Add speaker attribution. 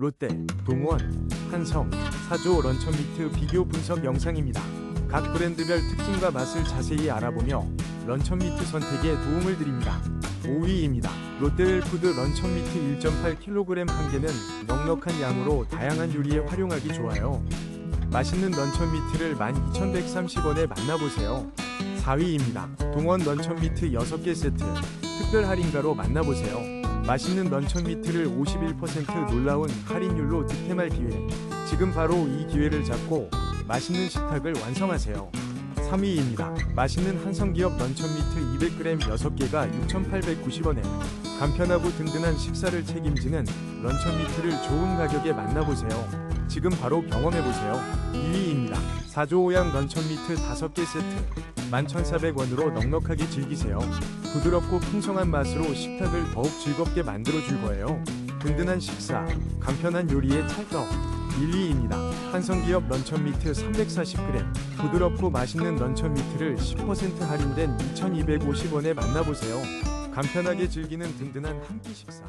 Speaker 1: 롯데, 동원, 한성, 사조 런천미트 비교 분석 영상입니다. 각 브랜드별 특징과 맛을 자세히 알아보며 런천미트 선택에 도움을 드립니다. 5위입니다. 롯데웰푸드 런천미트 1.8kg 한 개는 넉넉한 양으로 다양한 요리에 활용하기 좋아요. 맛있는 런천미트를 12,130원에 만나보세요. 4위입니다. 동원 런천미트 6개 세트 특별 할인가로 만나보세요. 맛있는 런천미트를 51% 놀라운 할인율로 득템할 기회. 지금 바로 이 기회를 잡고 맛있는 식탁을 완성하세요. 3위입니다. 맛있는 한성기업 런천미트 200g 6개가 6,890원에 간편하고 든든한 식사를 책임지는 런천미트를 좋은 가격에 만나보세요. 지금 바로 경험해보세요. 2위입니다. 4조 5양 런천미트 5개 세트 11,400원으로 넉넉하게 즐기세요. 부드럽고 풍성한 맛으로 식탁을 더욱 즐겁게 만들어 줄 거예요. 든든한 식사, 간편한 요리에 찰떡. 1위입니다. 한성기업 런천 미트 340g. 부드럽고 맛있는 런천 미트를 10% 할인된 2,250원에 만나보세요. 간편하게 즐기는 든든한 한 끼 식사.